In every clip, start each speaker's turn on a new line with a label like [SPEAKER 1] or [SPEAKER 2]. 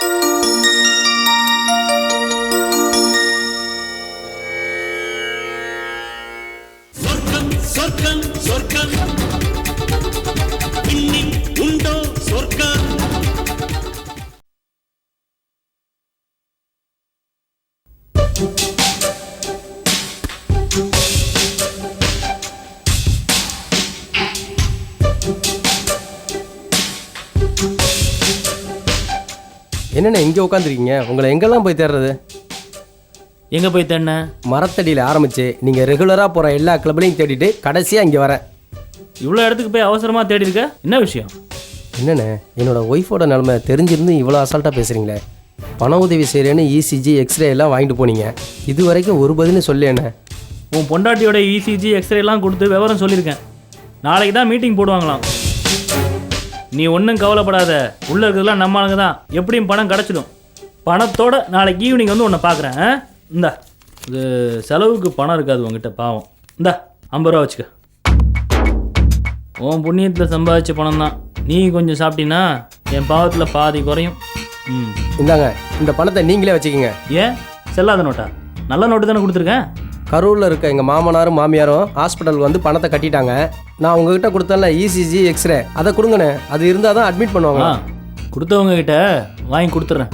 [SPEAKER 1] thank you
[SPEAKER 2] என்னண்ணே இங்கே உட்காந்துருக்கீங்க உங்களை எங்கெல்லாம் போய் தேடுறது?
[SPEAKER 3] எங்கே போய் தேடின?
[SPEAKER 2] மரத்தடியில் ஆரம்பிச்சு நீங்கள் ரெகுலராக போகிற எல்லா கிளப்லையும் தேடிட்டு கடைசியாக இங்கே வரேன்
[SPEAKER 3] இவ்வளோ இடத்துக்கு போய் அவசரமாக தேடி இருக்க என்ன விஷயம்?
[SPEAKER 2] என்னண்ணே என்னோட ஒய்ஃபோட நிலமை தெரிஞ்சிருந்து இவ்வளோ அசால்ட்டாக பேசுகிறீங்களே பண உதவி செய்கிறேன்னு இசிஜி எக்ஸ்ரே எல்லாம் வாங்கிட்டு போனீங்க. இது வரைக்கும் ஒரு பதிலும் சொல்லேண்ணே
[SPEAKER 3] உன் பொண்டாட்டியோட E இசிஜி எக்ஸ்ரேலாம் கொடுத்து விவரம் சொல்லியிருக்கேன். நாளைக்கு தான் மீட்டிங் போடுவாங்களாம். நீ ஒன்றும் கவலைப்படாத. உள்ளே இருக்கிறதுலாம் நம்ம ஆளுங்க தான். எப்படியும் பணம் கிடச்சிடும். பணத்தோட நாளைக்கு ஈவினிங் வந்து உன்னை பார்க்குறேன் இந்தா. இது செலவுக்கு பணம் இருக்காது உங்ககிட்ட பாவம். இந்தா ஐம்பது ரூபா வச்சுக்க. உன் புண்ணியத்தில் சம்பாதிச்ச பணம் தான். நீ கொஞ்சம் சாப்பிட்டீன்னா என் பாவத்தில் பாதி குறையும். ம்.
[SPEAKER 2] இந்தாங்க இந்த பணத்தை நீங்களே வச்சுக்கோங்க.
[SPEAKER 3] ஏன்? செல்லாத நோட்டா? நல்ல நோட்டு தானே கொடுத்துருக்கேன்?
[SPEAKER 2] கரூரில் இருக்க எங்கள் மாமனாரும் மாமியாரும் ஹாஸ்பிட்டல் வந்து பணத்தை கட்டிட்டாங்க. நான் உங்ககிட்ட கொடுத்தேன்ல இசிஜி எக்ஸ்ரே அதை கொடுங்கண்ணே. அது இருந்தால் தான் அட்மிட் பண்ணுவாங்க.
[SPEAKER 3] கொடுத்தவங்க கிட்ட வாங்கி கொடுத்துட்றேன்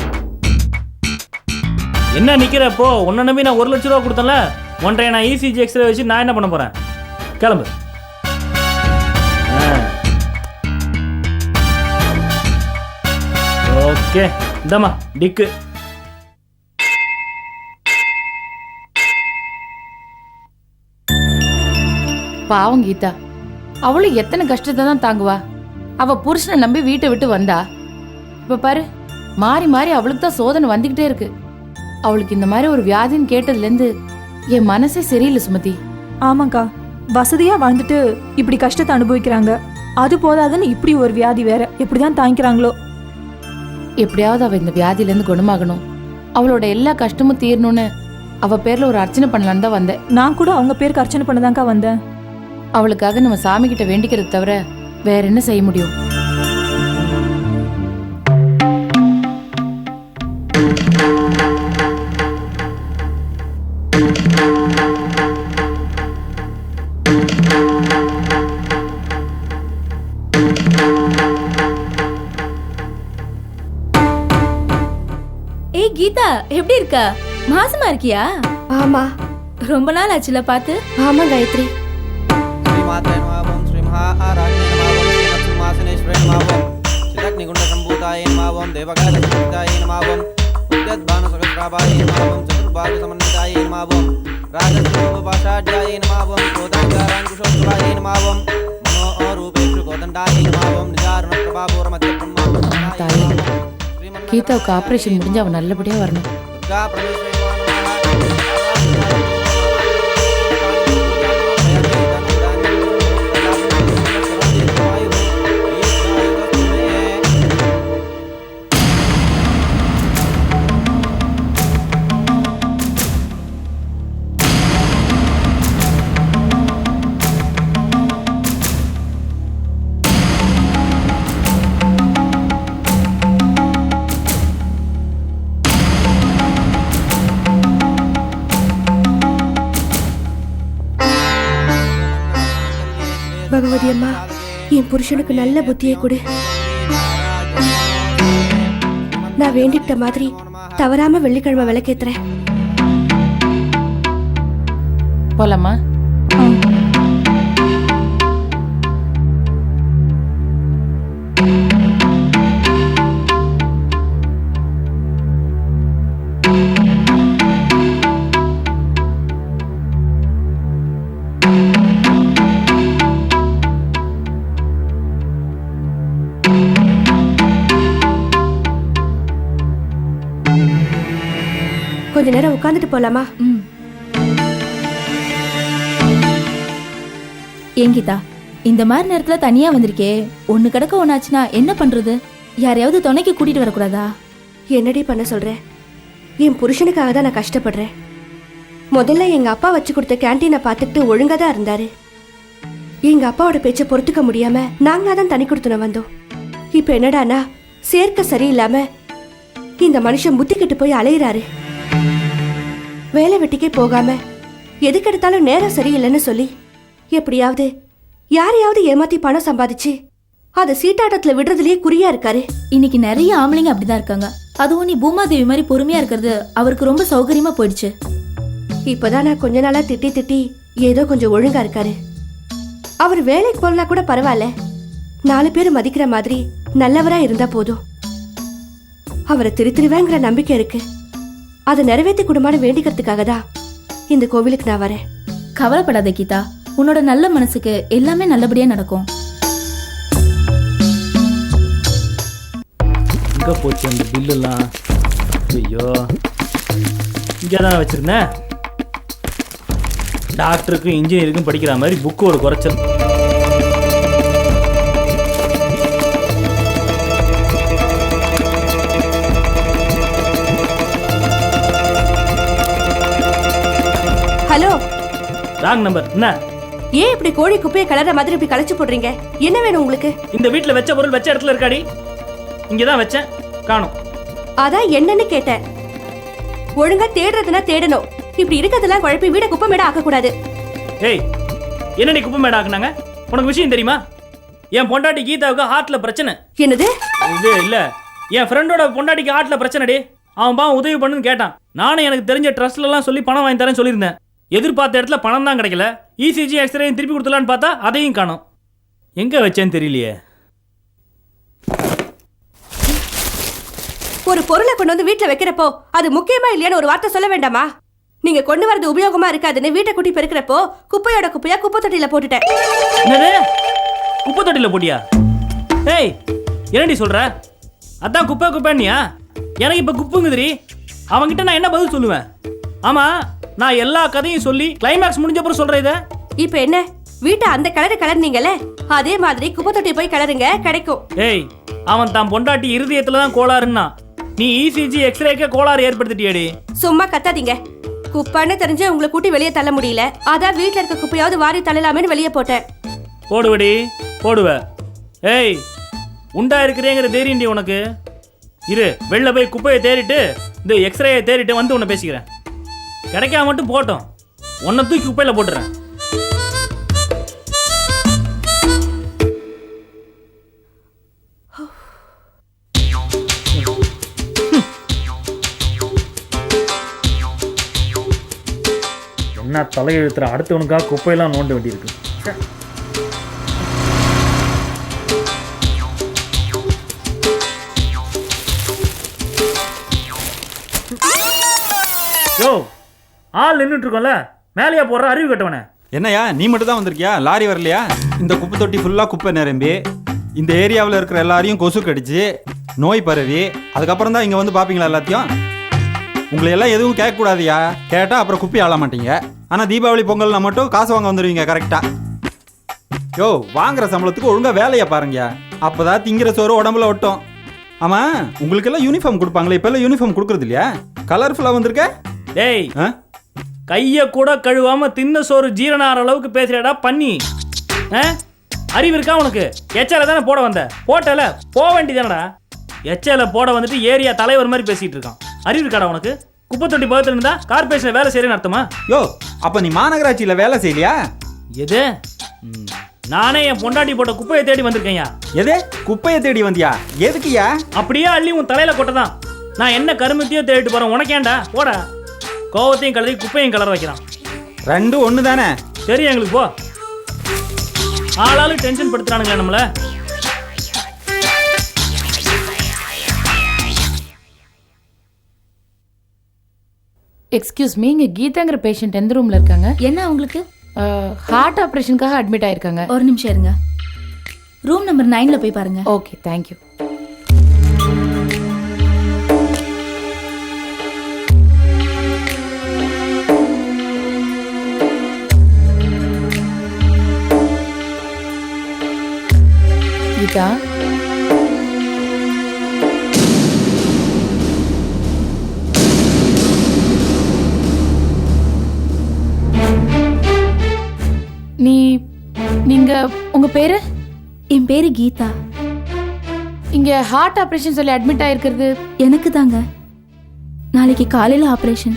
[SPEAKER 3] என்ன நிற்கிறப்போ போ உன்னை நம்பி நான் ஒரு லட்ச ரூபா கொடுத்தேன்ல? ஒன்றைய நான் இசிஜி எக்ஸ்ரே வச்சு நான் என்ன பண்ண போகிறேன் கிளம்பு. ஓகே இந்தம்மா டிக்கு.
[SPEAKER 4] பாவம் கீதா. அவளும் எத்தனை கஷ்டத்தை தான் தாங்குவா. அவ புருஷனை நம்பி வீட்டை விட்டு வந்தா. இப்ப பாரு மாறி மாறி அவளுக்கு தான் சோதனை வந்துகிட்டே இருக்கு. அவளுக்கு இந்த மாதிரி ஒரு வியாதின்னு கேட்டதுலேருந்து என் மனசே சரியில்லை சுமதி.
[SPEAKER 5] ஆமாக்கா வசதியா வாழ்ந்துட்டு இப்படி கஷ்டத்தை அனுபவிக்கிறாங்க. அது போதாதுன்னு இப்படி ஒரு வியாதி வேற எப்படிதான் தாங்கிக்கிறாங்களோ.
[SPEAKER 4] எப்படியாவது அவ இந்த வியாதியிலேருந்து குணமாகணும். அவளோட எல்லா கஷ்டமும் தீரணும்னு அவ பேர்ல ஒரு அர்ச்சனை பண்ணலான்னு தான் வந்தேன்.
[SPEAKER 5] நான் கூட அவங்க பேருக்கு அர்ச்சனை பண்ணதான்க்கா வந்தேன்.
[SPEAKER 4] அவளுக்காக நம்ம சாமி கிட்ட வேண்டிக்கிறது தவிர வேற என்ன செய்ய முடியும்?
[SPEAKER 6] ஏய் கீதா எப்படி இருக்க? மாசமா இருக்கியா?
[SPEAKER 7] ஆமா.
[SPEAKER 6] ரொம்ப நாள் ஆச்சுல பார்த்து.
[SPEAKER 7] ஆமா காயத்ரி.
[SPEAKER 8] नमः ओम देवकालसम्भूताय नमः ओम उद्यद्भानुसहस्राभाय नमः ओम चतुर्भागसमन्विताय नमः ओम राजस्वरूपपाषाढ्याय नमः ओम क्रोधाङ्गाराङ्कुशोत्सवाय नमः ओम मनोरूपेक्षु गोदण्डाय नमः ओम निजारुणप्रभापूरमध्यब्रह्मा
[SPEAKER 4] தாயே, கீதாவுக்கு ஆபரேஷன் முடிஞ்சு அவ நல்லபடியா வரணும்
[SPEAKER 8] दुर्गा परमेश्वरी
[SPEAKER 7] பார்வதி அம்மா. என் புருஷனுக்கு நல்ல புத்தியை கொடு. நான் வேண்டிட்ட மாதிரி தவறாம வெள்ளிக்கிழமை விளக்கேத்துறேன்.
[SPEAKER 4] போலாமா?
[SPEAKER 7] கொஞ்ச நேரம் உட்காந்துட்டு போலாமா?
[SPEAKER 6] ம். ஏன் கீதா இந்த மாதிரி நேரத்துல தனியா வந்திருக்கே. ஒண்ணு கிடக்க ஒண்ணாச்சுன்னா என்ன பண்றது? யாரையாவது துணைக்கு கூட்டிட்டு வரக்கூடாதா?
[SPEAKER 7] என்னடி பண்ண சொல்றேன் என் புருஷனுக்காக தான் நான் கஷ்டப்படுறேன். முதல்ல எங்க அப்பா வச்சு கொடுத்த கேண்டீனை பார்த்துட்டு ஒழுங்கா தான் இருந்தாரு. எங்க அப்பாவோட பேச்சை பொறுத்துக்க முடியாம நாங்களா தான் தனி கொடுத்துன வந்தோம். இப்ப என்னடானா சேர்க்க சரியில்லாம இந்த மனுஷன் புத்திக்கிட்டு போய் அலையிறாரு. வேலை வெட்டிக்கே போகாம எதுக்கெடுத்தாலும் நேரம் சரியில்லைன்னு சொல்லி எப்படியாவது யாரையாவது ஏமாத்தி பணம் சம்பாதிச்சு அதை சீட்டாட்டத்துல விடுறதுலயே குறியா இருக்காரு.
[SPEAKER 6] இன்னைக்கு நிறைய ஆம்பளைங்க அப்படிதான் இருக்காங்க. அதுவும் நீ பூமாதேவி மாதிரி பொறுமையா இருக்கிறது அவருக்கு ரொம்ப சௌகரியமா போயிடுச்சு.
[SPEAKER 7] இப்பதான் நான் கொஞ்ச நாளா திட்டி திட்டி ஏதோ கொஞ்சம் ஒழுங்கா இருக்காரு. அவர் வேலைக்கு போலனா கூட பரவாயில்ல. நாலு பேர் மதிக்கிற மாதிரி நல்லவரா இருந்தா போதும். அவரை திருத்திருவேங்கிற நம்பிக்கை இருக்கு. அதை நிறைவேற்றி கொடுமான்னு வேண்டிக்கிறதுக்காக தான் இந்த கோவிலுக்கு நான் வரேன்.
[SPEAKER 6] கவலைப்படாத கீதா. உன்னோட நல்ல மனசுக்கு எல்லாமே நல்லபடியா நடக்கும்.
[SPEAKER 3] எங்கே போச்சு அந்த பில்லுலாம் ஐயோ. இங்கே தானே வச்சுருந்தேன். டாக்டருக்கும் இன்ஜினியருக்கும் படிக்கிற மாதிரி புக்கு ஒரு குறைச்சல். ராங் நம்பர் என்ன?
[SPEAKER 7] ஏன் இப்படி கோழி குப்பையை கலர மாதிரி இப்படி களைச்சு போடுறீங்க? என்ன வேணும் உங்களுக்கு?
[SPEAKER 3] இந்த வீட்டில் வச்ச பொருள் வச்ச இடத்துல இருக்காடி. இங்கே தான் வச்சேன். காணும்.
[SPEAKER 7] அதான் என்னன்னு கேட்டேன். ஒழுங்கா தேடுறதுனா தேடணும். இப்படி இருக்கிறதெல்லாம் குழப்பி வீட குப்பை மேட ஆக்கக்கூடாது.
[SPEAKER 3] ஏய் என்னடி குப்பை மேடம் ஆக்குனாங்க? உனக்கு விஷயம் தெரியுமா? என் பொண்டாட்டி கீதாவுக்கு ஹார்ட்டில் பிரச்சனை.
[SPEAKER 7] என்னது?
[SPEAKER 3] இது இல்லை. என் ஃப்ரெண்டோட பொண்டாட்டிக்கு ஹார்ட்டில் பிரச்சனைடி. அவன் பாவம் உதவி பண்ணுன்னு கேட்டான். நானும் எனக்கு தெரிஞ்ச ட்ரஸ்ட்லலாம் சொல்லி பணம் வாங்கி தரேன்னு சொல்லியிருந்தேன். எதிர்பார்த்த இடத்துல பணம் தான் கிடைக்கல. E இசிஜி எக்ஸ்ரேயும் திருப்பி கொடுத்துலான்னு பார்த்தா அதையும் காணோம். எங்கே வச்சேன்னு தெரியலையே.
[SPEAKER 7] ஒரு பொருளை கொண்டு வந்து வீட்ல வைக்கிறப்போ அது முக்கியமா இல்லையான்னு ஒரு வார்த்தை சொல்ல வேண்டாமா? நீங்க கொண்டு வரது உபயோகமா இருக்காதுன்னு வீட்டை கூட்டி பெருக்கிறப்போ குப்பையோட குப்பையா குப்பை தொட்டியில போட்டுட்டேன்.
[SPEAKER 3] குப்பை தொட்டியில் போட்டியா? ஏய் என்னடி சொல்ற? அதான் குப்பை குப்பைன்னியா? எனக்கு இப்போ குப்புங்குதுரி அவன்கிட்ட நான் என்ன பதில் சொல்லுவேன்? ஆமா நான் எல்லா கதையும் சொல்லி கிளைமேக்ஸ் முடிஞ்ச அப்புறம் சொல்றேன் இதை.
[SPEAKER 7] இப்ப என்ன? வீட்டை அந்த கலரு கலர்னீங்கல்ல? அதே மாதிரி குப்பை தொட்டி போய் கலருங்க கிடைக்கும்.
[SPEAKER 3] ஏய் அவன் தான் பொண்டாட்டி இருதயத்துல தான் கோளாறுன்னா. நீ E இசிஜி எக்ஸ்ரேக்கே கோளாறு ஏற்படுத்திட்டியடி.
[SPEAKER 7] சும்மா கத்தாதீங்க. குப்பைன்னு தெரிஞ்சு உங்களை கூட்டி வெளியே தள்ள முடியல. அதான் வீட்ல இருக்க குப்பையாவது வாரி தள்ளலாமேன்னு வெளியே போட்டேன்.
[SPEAKER 3] போடுவடி போடுவ. ஏய் உண்டா இருக்கிறேங்கிற தைரியம்டி உனக்கு. இரு வெளில போய் குப்பையை தேடிட்டு இந்த எக்ஸ்ரேயை தேடிட்டு வந்து உன்னை பேசிக்கிறேன். கிடைக்காம மட்டும் போட்டோம். உன்னை தூக்கி குப்பையில் போட்டுறேன். என்ன தலையெழுத்துற? அடுத்தவனுக்காக குப்பையெல்லாம் நோண்ட வேண்டியிருக்கு. யோ. ஆள் நின்றுட்டு இருக்கோம்ல மேலேயா போடுற அறிவு கட்டவனே.
[SPEAKER 9] என்னய்யா நீ மட்டும் தான் வந்திருக்கியா? லாரி வரலையா? இந்த குப்பை தொட்டி ஃபுல்லாக குப்பை நிரம்பி இந்த ஏரியாவில் இருக்கிற எல்லாரையும் கொசு கடிச்சு நோய் பரவி அதுக்கப்புறம் தான் இங்கே வந்து பார்ப்பீங்களா எல்லாத்தையும்? உங்களை எல்லாம் எதுவும் கேட்கக்கூடாதுயா கேட்டால் அப்புறம் குப்பி ஆள மாட்டீங்க. ஆனால் தீபாவளி பொங்கல்னா மட்டும் காசு வாங்க வந்துடுவீங்க கரெக்டாக யோ வாங்குற சம்பளத்துக்கு ஒழுங்காக வேலையை பாருங்க அப்போதான் திங்கிற சோறு உடம்புல ஒட்டும். ஆமாம் உங்களுக்கெல்லாம் யூனிஃபார்ம் கொடுப்பாங்களே இப்போல்லாம் யூனிஃபார்ம் கொடுக்குறது இல்லையா கலர்ஃபுல்லாக வந்திருக்க?
[SPEAKER 3] டேய்
[SPEAKER 9] ஆ?
[SPEAKER 3] கையை கூட கழுவாம தின்ன சோறு ஜீரணாகிற அளவுக்கு பேசுறடா பண்ணி? அறிவு இருக்கா உனக்கு? எச்சல தானே போட வந்த? போட்டல? போக வேண்டியதானடா? எச்சல போட வந்துட்டு ஏரியா தலைவர் மாதிரி பேசிட்டு இருக்கான். அறிவு இருக்காடா உனக்கு? குப்பை தொட்டி பக்கத்துல இருந்தா கார்பரேஷன் வேலை செய்யறேன்னு அர்த்தமா?
[SPEAKER 9] யோ அப்போ நீ மாநகராட்சியில் வேலை செய்யலையா?
[SPEAKER 3] எது? நானே என் பொண்டாட்டி போட்ட குப்பையை தேடி வந்திருக்கேன்யா.
[SPEAKER 9] எது? குப்பையை தேடி வந்தியா? எதுக்குயா
[SPEAKER 3] அப்படியே அள்ளி உன் தலையில கொட்டதான். நான் என்ன கருமத்தையோ தேடிட்டு போறேன். உனக்கேண்டா போடா. கோவத்தையும் கலரி குப்பையும் கலர வைக்கிறான்.
[SPEAKER 9] ரெண்டும் ஒன்று தானே
[SPEAKER 3] சரி எங்களுக்கு போ. ஆளாளு டென்ஷன் படுத்துறானுங்களே நம்மள.
[SPEAKER 4] எக்ஸ்கியூஸ் மீ இங்க கீதாங்கிற பேஷண்ட் எந்த ரூம்ல இருக்காங்க?
[SPEAKER 6] என்ன அவங்களுக்கு?
[SPEAKER 4] ஹார்ட் ஆபரேஷனுக்காக அட்மிட் ஆயிருக்காங்க.
[SPEAKER 6] ஒரு நிமிஷம் இருங்க. ரூம் நம்பர் நைன்ல போய் பாருங்க.
[SPEAKER 4] ஓகே தேங்க்யூ கீதா நீ நீங்க உங்க பேரு?
[SPEAKER 6] என் பேரு கீதா.
[SPEAKER 4] இங்க ஹார்ட் ஆபரேஷன் சொல்லி அட்மிட் ஆயிருக்கிறது.
[SPEAKER 6] எனக்கு தாங்க நாளைக்கு காலையில் ஆப்ரேஷன்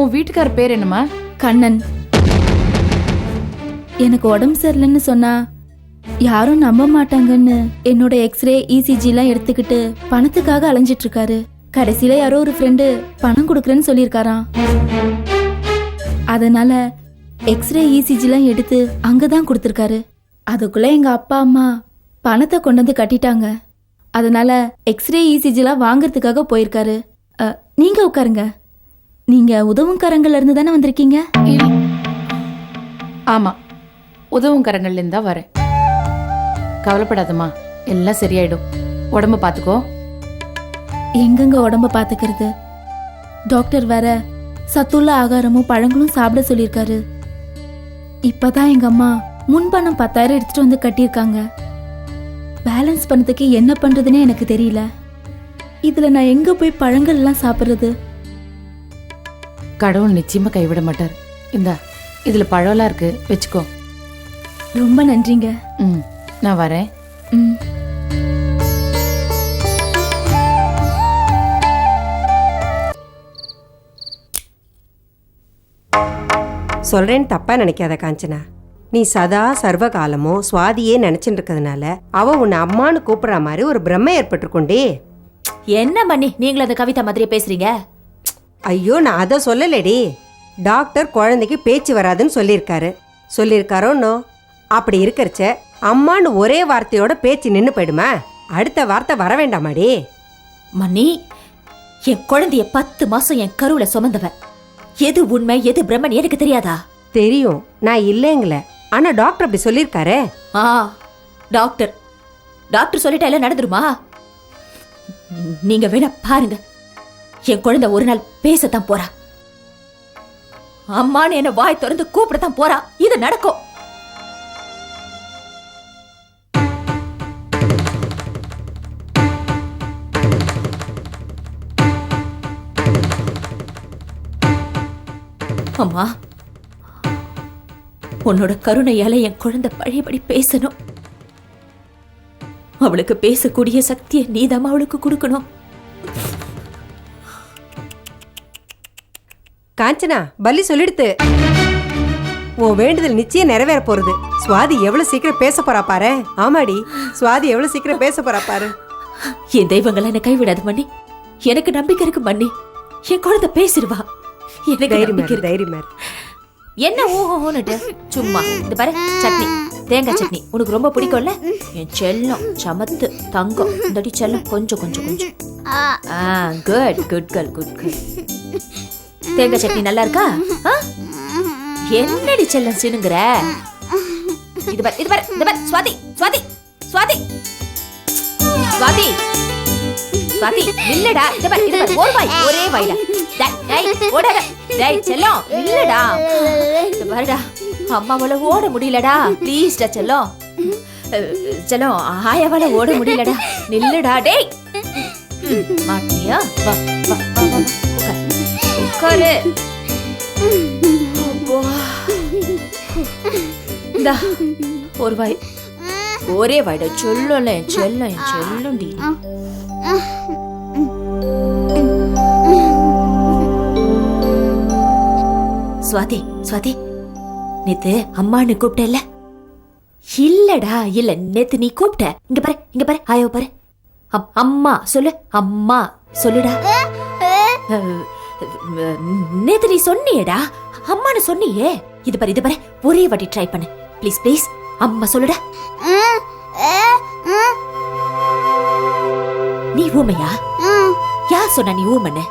[SPEAKER 4] உன் வீட்டுக்கார பேர் என்னம்மா?
[SPEAKER 6] கண்ணன். எனக்கு உடம்பு சரியில்லைன்னு சொன்னா யாரும் நம்ப மாட்டாங்கன்னு என்னோட எக்ஸ்ரே இசிஜிலாம் எடுத்துக்கிட்டு பணத்துக்காக அலைஞ்சிட்டு இருக்காரு கடைசியில யாரோ ஒரு ஃப்ரெண்டு பணம் கொடுக்குறேன்னு சொல்லியிருக்காராம். அதனால எக்ஸ்ரே இசிஜிலாம் எடுத்து அங்கதான் கொடுத்துருக்காரு. அதுக்குள்ள எங்க அப்பா அம்மா பணத்தை கொண்டு வந்து கட்டிட்டாங்க. அதனால எக்ஸ்ரே இசிஜிலாம் வாங்குறதுக்காக போயிருக்காரு. நீங்கள் நீங்க உட்காருங்க. நீங்க உதவும் கரங்கள்ல இருந்து தானே வந்திருக்கீங்க?
[SPEAKER 4] ஆமாம் ஆமா. உதவும் கரங்கள்ல இருந்தா வரேன். கவலைப்படாதம்மா. எல்லாம் சரியாயிடும். உடம்ப பாத்துக்கோ.
[SPEAKER 6] எங்கெங்க உடம்ப பாத்துக்கிறது? டாக்டர் வேற சத்துள்ள ஆகாரமும் பழங்களும் சாப்பிட சொல்லியிருக்காரு. இப்பதான் எங்க அம்மா முன்பணம் பத்தாயிரம் எடுத்துட்டு வந்து கட்டியிருக்காங்க. பேலன்ஸ் பண்ணதுக்கு என்ன பண்றதுன்னே எனக்கு தெரியல. இதுல நான் எங்க போய் பழங்கள் எல்லாம் சாப்பிடுறது?
[SPEAKER 4] கடவுள் நிச்சயமா கைவிட மாட்டார். இந்தா இதுல பழம்லாம் இருக்கு வச்சுக்கோ.
[SPEAKER 6] ரொம்ப நன்றிங்க.
[SPEAKER 4] ம். நான் வரேன்.
[SPEAKER 6] ம்.
[SPEAKER 10] சொல்றேன்னு தப்பா நினைக்காத காஞ்சனா. நீ சதா சர்வ காலமும் சுவாதியே நினைச்சுட்டு இருக்கிறதுனால அவ உன்னை அம்மான்னு கூப்பிடுற மாதிரி ஒரு பிரம்ம ஏற்பட்டிருக்கோண்டே
[SPEAKER 11] என்ன பண்ணி நீங்களும் அந்த கவிதா மாதிரியே பேசுறீங்க?
[SPEAKER 10] ஐயோ நான் அதை சொல்லலடி. டாக்டர் குழந்தைக்கு பேச்சு வராதுன்னு சொல்லியிருக்காரு. சொல்லியிருக்காரோன்னோ? அப்படி இருக்கறச்ச அம்மான்னு ஒரே வார்த்தையோட பேச்சு நின்று போயிடுமா. அடுத்த வார்த்தை வர வேண்டாமாடி.
[SPEAKER 11] மன்னி என் குழந்தைய பத்து மாசம் என் கருவுல சுமந்தவ. எது உண்மை எது பிரம்மன் எனக்கு தெரியாதா?
[SPEAKER 10] தெரியும். நான் இல்லைங்கள. ஆனா டாக்டர் அப்படி சொல்லியிருக்காரே.
[SPEAKER 11] ஆ டாக்டர். டாக்டர் சொல்லிட்டா எல்லாம் நடந்துருமா? நீங்க வேணா பாருங்க. என் குழந்தை ஒரு நாள் பேசத்தான் போறா. அம்மான்னு என்ன வாய் திறந்து கூப்பிடத்தான் போறா. இது நடக்கும். அம்மா உன்னோட கருணையால என் குழந்தை பழையபடி பேசணும். அவளுக்கு பேசக்கூடிய சக்தியை நீதாம்மா அவளுக்கு கொடுக்கணும்.
[SPEAKER 10] காஞ்சனா பல்லி சொல்லிடுத்து. உன் வேண்டுதல் நிச்சயம் நிறைவேற போறது. சுவாதி எவ்வளவு சீக்கிரம் பேச போறா பாரு. ஆமாடி சுவாதி எவ்வளவு சீக்கிரம் பேச போறா பாரு.
[SPEAKER 11] என் தெய்வங்களை என்ன கைவிடாது மண்ணி எனக்கு நம்பிக்கை இருக்கு மண்ணி என் குழந்தை பேசிடுவா. எனக்கு
[SPEAKER 10] தைரியமா.
[SPEAKER 11] என்ன ஓஹோன்னுட்டு சும்மா. இந்த பாரு சட்னி. தேங்காய் சட்னி. உனக்கு ரொம்ப பிடிக்கும்ல? என் செல்லம் சமத்து தங்கம். இந்தடி செல்லம் கொஞ்சம் கொஞ்சம் கொஞ்சம். ஆ good good girl good girl தேங்காய் சட்னி நல்லா இருக்கா? என்னடி செல்லம் சினுங்குற? இது பாரு இது பாரு இது பாரு சுவாதி சுவாதி சுவாதி. சுவாதி. சுவாதி இல்லடா இத பாரு இத பாரு. ஒரு வாய் ஒரே வாய்டா டேய் டேய் டேய் செல்லம் இல்லடா இத பாருடா. அம்மாவால ஓட முடியலடா. ப்ளீஸ்டா செல்லம். அஹ், செல்லம் ஆயாவால ஓட முடியலடா. நில்லுடா டேய். மாட்டியா வா வா வா வா. வா. உட்காரு. உட்காரு இந்தா ஒரு வாய். ஒரே வாய்டா சொல்லல என் செல்லம் சுவாதி சுவாதி நேத்து அம்மான்னு கூப்பிட்டல இல்லடா இல்ல நேத்து நீ கூப்பிட்ட. இங்க பாரு இங்க பாரு ஆயோ பாரு. அம்மா சொல்லு அம்மா சொல்லுடா. நேத்து நீ சொன்னியடா அம்மான்னு சொன்னியே. இது பாரு இது பாரு ஒரே வாட்டி ட்ரை பண்ணு. ப்ளீஸ் ப்ளீஸ் அம்மா சொல்லுட. நீ ஊமையா? யார் சொன்னா நீ ஊமன்னு?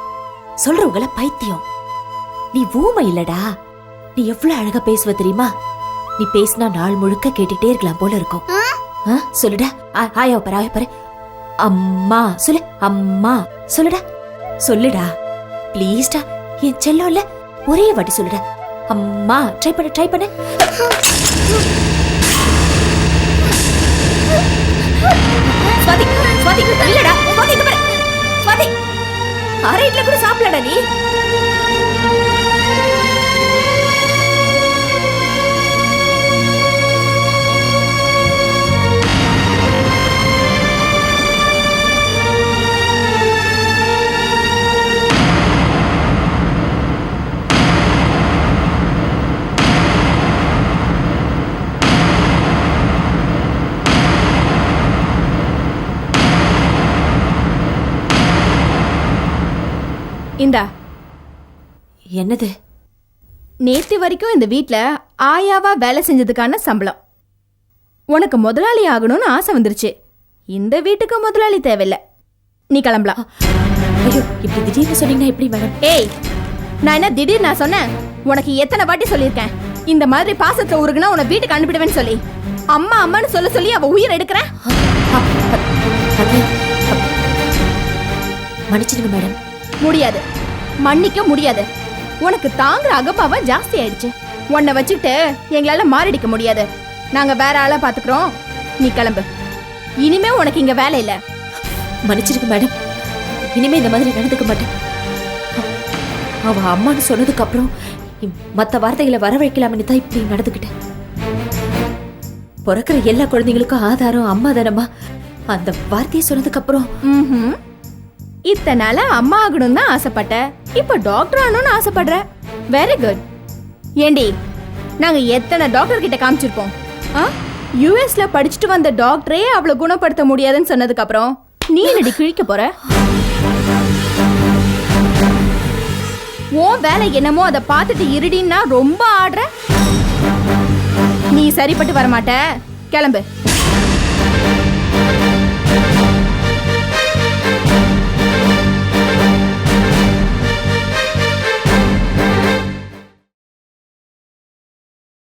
[SPEAKER 11] சொல்றவங்கள பைத்தியம். நீ ஊமை இல்லடா. நீ எவ்வளவு அழகா பேசுவ தெரியுமா? நீ பேசினா நாள் முழுக்க கேட்டுட்டே இருக்கலாம் போல இருக்கும். சொல்லுடா. ஆ- ஆயா பாரு ஆயா பாரு. அம்மா சொல்லு. அம்மா சொல்லுடா. சொல்லுடா. ப்ளீஸ்டா. என் செல்லம் இல்ல ஒரே வாட்டி சொல்லுடா. அம்மா ட்ரை பண்ணு ட்ரை பண்ணு. ஸ்வாதி ஸ்வாதி இல்லடா ஸ்வாதி இங்க பாரு. ஸ்வாதி அரை இட்ல கூட சாப்பிடலடா நீ.
[SPEAKER 12] இந்தா.
[SPEAKER 11] என்னது?
[SPEAKER 12] நேத்து வரைக்கும் இந்த வீட்ல ஆயாவா வேலை செஞ்சதுக்கான சம்பளம். உனக்கு முதலாளி ஆகணும்னு ஆசை வந்துருச்சு. இந்த வீட்டுக்கு முதலாளி தேவையில்ல. நீ கிளம்பலாம்.
[SPEAKER 11] ஐயோ இப்படி திடீர்னு சொன்னீங்கன்னா எப்படி மேடம்?
[SPEAKER 12] ஏய் நான் என்ன திடீர்னு நான் சொன்னேன்? உனக்கு எத்தனை வாட்டி சொல்லியிருக்கேன்? இந்த மாதிரி பாசத்தை உருகுனா உன்னை வீட்டுக்கு அனுப்பிடுவேன்னு சொல்லி. அம்மா அம்மான்னு சொல்ல சொல்லி அவ உயிர் எடுக்கிறேன்.
[SPEAKER 11] மன்னிச்சிடுங்க மேடம்.
[SPEAKER 12] முடியாது. மன்னிக்க முடியாது. உனக்கு தாங்குற அகம்பாவம் ஜாஸ்தி ஆயிடுச்சு. உன்னை வச்சுக்கிட்டு எங்களால மாரடிக்க முடியாது. நாங்க வேற ஆளா பாத்துக்கிறோம். நீ கிளம்பு. இனிமே உனக்கு இங்க வேலை இல்ல.
[SPEAKER 11] மன்னிச்சிடுங்க மேடம். இனிமே இந்த மாதிரி நடந்துக்க மாட்டேன். அவ அம்மான்னு சொன்னதுக்கு அப்புறம் மத்த வார்த்தைகளை வரவழைக்கலாம்னு தான் இப்படி நடந்துக்கிட்டேன். பிறக்கிற எல்லா குழந்தைங்களுக்கும் ஆதாரம் அம்மா தானம்மா. அந்த வார்த்தையை சொன்னதுக்கு அப்புறம்
[SPEAKER 12] இத்தனால இத்தனை அம்மா ஆகணும் தான் ஆசைப்பட்ட. இப்ப டாக்டர் ஆகணும்னு ஆசைப்படுற. வெரி குட் ஏண்டி நாங்க எத்தனை டாக்டர் கிட்ட காமிச்சிருப்போம்? ஆ? யூஎஸ்ல படிச்சுட்டு வந்த டாக்டரே அவளை குணப்படுத்த முடியாதுன்னு சொன்னதுக்கு அப்புறம் நீ என்னடி கிழிக்க போற? உன் வேலை என்னமோ அதை பார்த்துட்டு இருடின்னா ரொம்ப ஆடுற. நீ சரிப்பட்டு வரமாட்ட. கிளம்பு.